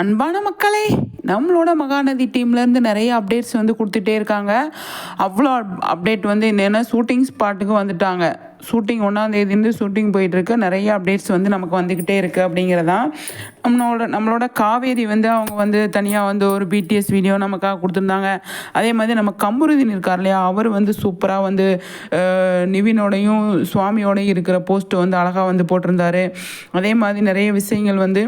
அன்பான மக்களே நம்மளோட மகாநதி டீம்லேருந்து நிறைய அப்டேட்ஸ் வந்து கொடுத்துட்டே இருக்காங்க. அவ்வளோ அப்டேட் வந்து என்னென்னா ஷூட்டிங் ஸ்பாட்டுக்கு வந்துட்டாங்க. ஷூட்டிங் ஒன்றாந்தேதிலேருந்து ஷூட்டிங் போயிட்டுருக்கு. நிறைய அப்டேட்ஸ் வந்து நமக்கு வந்துக்கிட்டே இருக்குது அப்படிங்கிறதான். நம்மளோட நம்மளோட காவேரி வந்து அவங்க வந்து தனியாக வந்து ஒரு பிடிஎஸ் வீடியோ நமக்காக கொடுத்துருந்தாங்க. அதே மாதிரி நம்ம கம்புருதின் இருக்கார் இல்லையா அவர் வந்து சூப்பராக வந்து நிவினோடையும் சுவாமியோடையும் இருக்கிற போஸ்ட்டு வந்து அழகாக வந்து போட்டிருந்தாரு. அதே மாதிரி நிறைய விஷயங்கள் வந்து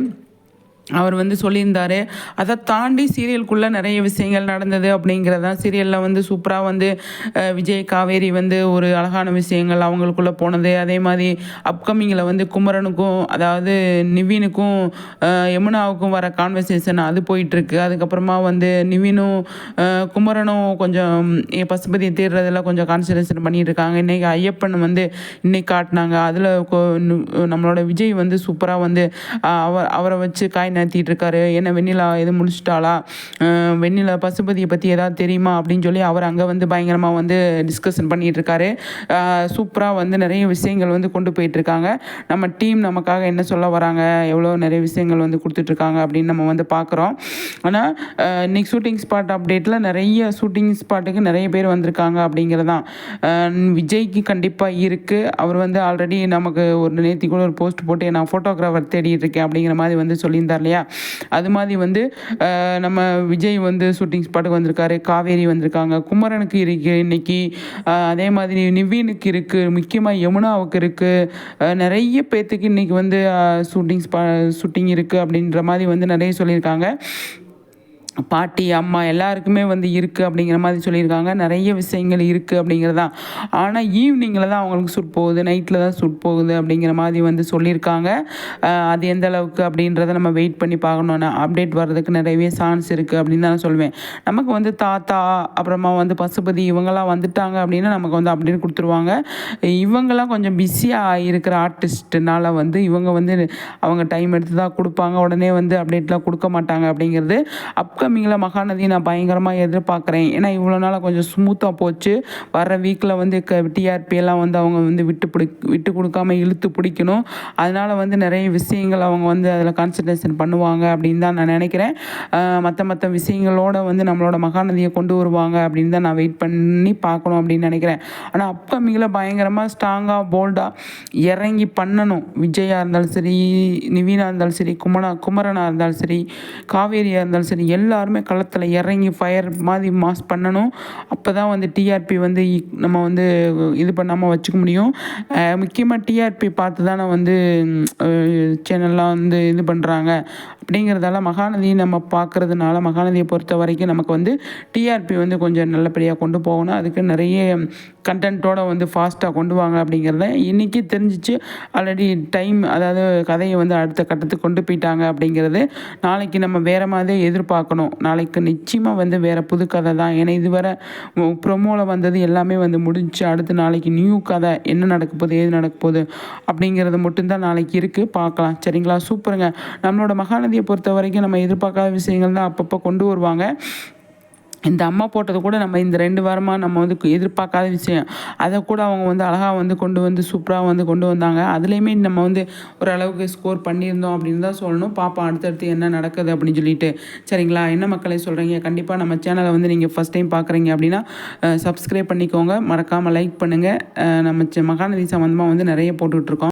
அவர் வந்து சொல்லியிருந்தார் அதை தாண்டி சீரியலுக்குள்ளே நிறைய விஷயங்கள் நடந்தது அப்படிங்கிறதான் சீரியலில் வந்து சூப்பராக வந்து விஜய் காவேரி வந்து ஒரு அழகான விஷயங்கள் அவங்களுக்குள்ளே போனது. அதே மாதிரி அப்கமிங்கில் வந்து குமரனுக்கும் அதாவது நிவினுக்கும் யமுனாவுக்கும் வர கான்வர்சேஷன் அது போயிட்டுருக்கு. அதுக்கப்புறமா வந்து நிவினும் குமரனும் கொஞ்சம் பசுபதியை தேடுறதில் கொஞ்சம் கான்சன்ட்ரேஷன் பண்ணிட்டு இன்றைக்கி ஐயப்பன் வந்து இன்றைக்கி காட்டினாங்க. அதில் நம்மளோட விஜய் வந்து சூப்பராக வந்து அவர் அவரை வச்சு காய் நடத்திட்டு இருக்காரு என்ன வெண்ணிலா எது முடிச்சிட்டாளா? வெண்ணிலா பசுபதியை பற்றி ஏதாவது தெரியுமா? அப்படின்னு சொல்லி அவர் அங்கே வந்து பயங்கரமாக வந்து டிஸ்கஷன் பண்ணிகிட்டு இருக்காரு சூப்பராக வந்து நிறைய விஷயங்கள் வந்து கொண்டு போயிட்டுருக்காங்க. நம்ம டீம் நமக்காக என்ன சொல்ல வராங்க? எவ்வளோ நிறைய விஷயங்கள் வந்து கொடுத்துட்ருக்காங்க அப்படின்னு நம்ம வந்து பார்க்குறோம். ஆனால் இன்னைக்கு ஷூட்டிங் ஸ்பாட் அப்டேட்டில் நிறைய ஷூட்டிங் ஸ்பாட்டுக்கு நிறைய பேர் வந்திருக்காங்க அப்படிங்கிறதான் விஜய்க்கு கண்டிப்பாக இருக்குது அவர் வந்து ஆல்ரெடி நமக்கு ஒரு நேர்த்தி கூட ஒரு போஸ்ட் போட்டு நான் ஃபோட்டோகிராஃபர் தேடிட்டு இருக்கேன் அப்படிங்கிற மாதிரி வந்து சொல்லியிருந்தார். இல்லையா? அது மாதிரி வந்து நம்ம விஜய் வந்து ஷூட்டிங் ஸ்பாட்டுக்கு வந்திருக்காரு காவேரி வந்திருக்காங்க குமரனுக்கு இருக்கு இன்னைக்கு அதே மாதிரி நிவீனுக்கு இருக்குது முக்கியமாக யமுனாவுக்கு இருக்குது நிறைய பேர்த்துக்கு இன்றைக்கி வந்து ஷூட்டிங் ஸ்பா ஷூட்டிங் இருக்குது அப்படின்ற மாதிரி வந்து நிறைய சொல்லியிருக்காங்க. பாட்டி அம்மா எல்லாருக்குமே வந்து இருக்குது அப்படிங்கிற மாதிரி சொல்லியிருக்காங்க. நிறைய விஷயங்கள் இருக்குது அப்படிங்கிறதான் ஆனால் ஈவினிங்கில் தான் அவங்களுக்கு சுட் போகுது. நைட்டில் தான் சுட் போகுது அப்படிங்கிற மாதிரி வந்து சொல்லியிருக்காங்க. அது எந்த அளவுக்கு அப்படின்றத நம்ம வெயிட் பண்ணி பார்க்கணுன்னா அப்டேட் வர்றதுக்கு நிறையவே சான்ஸ் இருக்குது அப்படின்னு தான் நான் சொல்லுவேன் நமக்கு வந்து தாத்தா அப்புறமா வந்து பசுபதி இவங்கெல்லாம் வந்துட்டாங்க அப்படின்னா நமக்கு வந்து அப்டேட் கொடுத்துருவாங்க. இவங்கெல்லாம் கொஞ்சம் பிஸியாக இருக்கிற ஆர்டிஸ்ட்னால வந்து இவங்க வந்து அவங்க டைம் எடுத்து தான் கொடுப்பாங்க. உடனே வந்து அப்டேட்லாம் கொடுக்க மாட்டாங்க அப்படிங்கிறது அப் அப்கமிங்கில் மகாநதி. நான் பயங்கரமாக எதிர்பார்க்குறேன். ஏன்னா இவ்வளோ நாளாக கொஞ்சம் ஸ்மூத்தாக போச்சு. வர வீக்கில் வந்து க டிஆர்பி எல்லாம் வந்து அவங்க வந்து விட்டு பிடி விட்டு கொடுக்காம இழுத்து பிடிக்கணும். அதனால் வந்து நிறைய விஷயங்கள் அவங்க வந்து அதில் கான்சன்ட்ரேஷன் பண்ணுவாங்க அப்படின்னு தான் நான் நினைக்கிறேன். மற்ற மற்ற விஷயங்களோட வந்து நம்மளோட மகாநதியை கொண்டு வருவாங்க அப்படின்னு தான் நான் வெயிட் பண்ணி பார்க்கணும் அப்படின்னு நினைக்கிறேன். ஆனால் அப்கமிங்கில் பயங்கரமாக ஸ்ட்ராங்காக போல்டாக இறங்கி பண்ணணும். விஜயாக இருந்தாலும் சரி நிவீனா இருந்தாலும் சரி குமரா குமரனாக இருந்தாலும் சரி காவேரியாக இருந்தாலும் சரி எல்லா எல்லாருமே களத்தில் இறங்கி ஃபயர் மாதிரி மாஸ் பண்ணணும். அப்போ தான் வந்து டிஆர்பி வந்து நம்ம வந்து இது பண்ணாமல் வச்சுக்க முடியும். முக்கியமாக டிஆர்பி பார்த்து தானே வந்து சேனல்லாம் வந்து இது பண்ணுறாங்க அப்படிங்கிறதால மகாநதியை நம்ம பார்க்குறதுனால மகாநதியை பொறுத்த வரைக்கும் நமக்கு வந்து டிஆர்பி வந்து கொஞ்சம் நல்லபடியாக கொண்டு போகணும். அதுக்கு நிறைய கண்டென்ட்டோடு வந்து ஃபாஸ்ட்டாக கொண்டு வாங்க அப்படிங்கிறத இன்றைக்கி தெரிஞ்சிச்சு. ஆல்ரெடி டைம் அதாவது கதையை வந்து அடுத்த கட்டத்துக்கு கொண்டு போயிட்டாங்க அப்படிங்கிறது நாளைக்கு நம்ம வேறு மாதிரி எதிர்பார்க்கணும். நாளைக்கு நிச்சயமாக வந்து வேறு புது கதை தான். ஏன்னா இதுவரை ப்ரொமோவில் வந்தது எல்லாமே வந்து முடிஞ்சு அடுத்து நாளைக்கு நியூ கதை என்ன நடக்க போகுது ஏது நடக்க போகுது அப்படிங்கிறது மட்டும்தான் நாளைக்கு இருக்குது பார்க்கலாம். சரிங்களா? சூப்பருங்க. நம்மளோட மகாநதியை பொறுத்த வரைக்கும் நம்ம எதிர்பார்க்காத விஷயங்கள் தான் அப்பப்போ கொண்டு வருவாங்க. இந்த அம்மா போட்டது கூட நம்ம இந்த ரெண்டு வாரமாக நம்ம வந்து எதிர்பார்க்காத விஷயம். அதை கூட அவங்க வந்து அழகாக வந்து கொண்டு வந்து சூப்பராக வந்து கொண்டு வந்தாங்க. அதுலேயுமே நம்ம வந்து ஓரளவுக்கு ஸ்கோர் பண்ணியிருந்தோம் அப்படின்னு தான் சொல்லணும். பாப்பா அடுத்தடுத்து என்ன நடக்குது அப்படின்னு சொல்லிட்டு. சரிங்களா? என்ன மக்களை சொல்கிறீங்க கண்டிப்பாக நம்ம சேனலை வந்து நீங்கள் ஃபஸ்ட் டைம் பார்க்குறீங்க அப்படின்னா சப்ஸ்கிரைப் பண்ணிக்கோங்க. மறக்காமல் லைக் பண்ணுங்கள் நம்ம மகாநதி சம்மந்தமாக வந்து நிறைய போட்டுட்ருக்கோம்